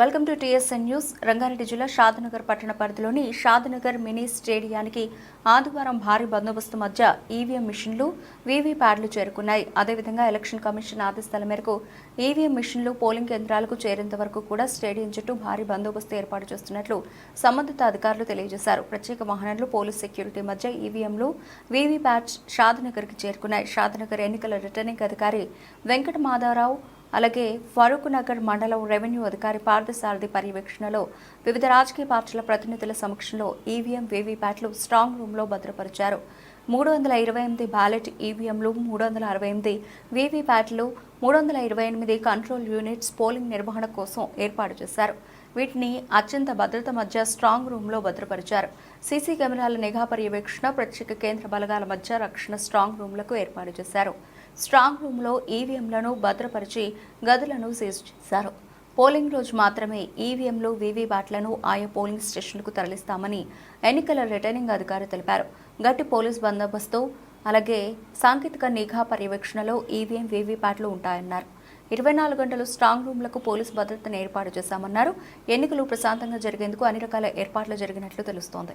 Welcome to TSN news. Rangareddy జిల్లా షాద్నగర్ పట్టణ పరిధిలోని షాద్నగర్ మినీ స్టేడియానికి ఆదివారం భారీ బందోబస్తు మధ్య ఈవీఎం మిషన్లు వీవీప్యాడ్లు చేరుకున్నాయి. అదేవిధంగా ఎలక్షన్ కమిషన్ ఆదేశాల మేరకు ఈవీఎం మిషన్లు పోలింగ్ కేంద్రాలకు చేరేంత వరకు కూడా స్టేడియం చుట్టూ భారీ బందోబస్తు ఏర్పాటు చేస్తున్నట్లు సంబంధిత అధికారులు తెలియజేశారు. ప్రత్యేక వాహనాలు పోలీస్ సెక్యూరిటీ మధ్య ఈవీఎంలు వీవీప్యాట్స్ షాద్నగర్కి చేరుకున్నాయి. షాద్నగర్ ఎన్నికల రిటర్నింగ్ అధికారి వెంకట మాధవరావు అలాగే ఫరూక్ నగర్ మండలం రెవెన్యూ అధికారి పార్థసారథి పర్యవేక్షణలో వివిధ రాజకీయ పార్టీల ప్రతినిధుల సమక్షంలో ఈవీఎం వీవీప్యాట్లు స్ట్రాంగ్ రూమ్లో భద్రపరిచారు. మూడు వందల ఇరవై ఎనిమిది బ్యాలెట్ ఈవీఎంలు మూడు వందల అరవై ఎనిమిది వీవీప్యాట్లు మూడు వందల ఇరవై ఎనిమిది కంట్రోల్ యూనిట్స్ పోలింగ్ నిర్వహణ కోసం ఏర్పాటు చేశారు. వీటిని అత్యంత భద్రత మధ్య స్ట్రాంగ్ రూమ్లో భద్రపరిచారు. సీసీ కెమెరాల నిఘా పర్యవేక్షణ ప్రత్యేక కేంద్ర బలగాల మధ్య రక్షణ స్ట్రాంగ్ రూమ్లకు ఏర్పాటు చేశారు. స్ట్రాంగ్ రూమ్లో ఈవీఎంలను భద్రపరిచి గదులను సీజ్ చేశారు. పోలింగ్ రోజు మాత్రమే ఈవీఎంలు వీవీప్యాట్లను ఆయా పోలింగ్ స్టేషన్లకు తరలిస్తామని ఎన్నికల రిటర్నింగ్ అధికారి తెలిపారు. గట్టి పోలీస్ బందోబస్తు అలాగే సాంకేతిక నిఘా పర్యవేక్షణలో ఈవీఎం వీవీప్యాట్లు ఉంటాయన్నారు. ఇరవై నాలుగు గంటలు స్ట్రాంగ్ రూమ్లకు పోలీసు భద్రతను ఏర్పాటు చేశామన్నారు. ఎన్నికలు ప్రశాంతంగా జరిగేందుకు అన్ని రకాల ఏర్పాట్లు జరిగినట్లు తెలుస్తోంది.